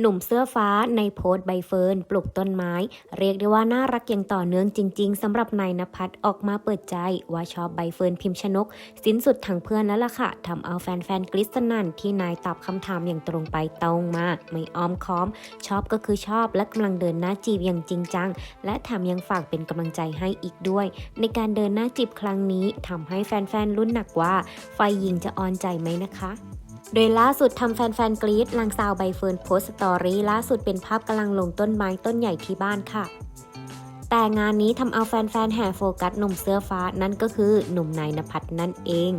หนุ่มเสื้อฟ้าในโพสต์ใบเฟิร์นปลูกต้นไม้ เรียกได้ว่าน่ารักอย่างต่อเนื่องจริง ๆสำหรับนายนภัสออกมาเปิดใจ ว่าชอบใบเฟิร์นพิมพ์ชนก สิ้นสุดทางเพื่อนแล้วล่ะค่ะทำเอาแฟนๆกริสนั่นที่นายตอบคำถามอย่างตรงไปตรงมา ไม่อ้อมค้อม ชอบก็คือชอบและกำลังเดินหน้าจีบอย่างจริงจัง และแถมยังฝากเป็นกำลังใจให้อีกด้วย ในการเดินหน้าจีบครั้งนี้ทำให้แฟนๆลุ้นหนักว่า ไฟยิงจะออนใจไหมนะคะ โดยล่าสุดทำแฟนๆกรี๊ดลางสาวใบเฟิร์นโพสต์สตอรี่ล่าสุดเป็นภาพกำลังลงต้นไม้ต้นใหญ่ที่บ้านค่ะ แต่งานนี้ทำเอาแฟนๆแห่โฟกัสหนุ่มเสื้อฟ้านั่นก็คือหนุ่มนายนภัทรนั่นเอง